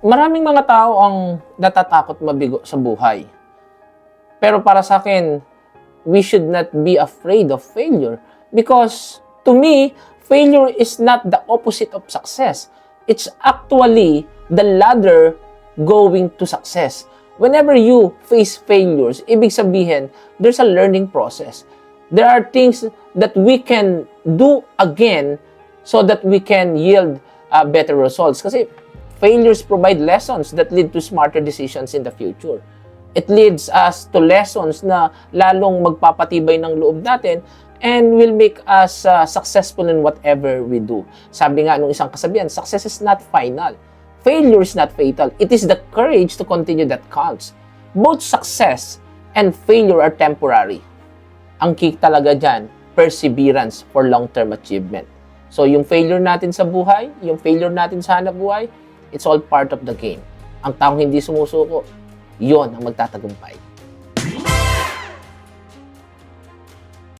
maraming mga tao ang natatakot mabigo sa buhay. Pero para sa akin, we should not be afraid of failure because to me, failure is not the opposite of success. It's actually the ladder going to success. Whenever you face failures, ibig sabihin, there's a learning process. There are things that we can do again so that we can yield uh, better results. Kasi failures provide lessons that lead to smarter decisions in the future. It leads us to lessons na lalong magpapatibay ng loob natin and will make us uh, successful in whatever we do. Sabi nga nung isang kasabihan, success is not final. Failure is not fatal. It is the courage to continue that counts. Both success and failure are temporary. Ang key talaga dyan, perseverance for long-term achievement. So yung failure natin sa buhay, yung failure natin sa hanap buhay, it's all part of the game. Ang taong hindi sumusuko, yon ang magtatagumpay.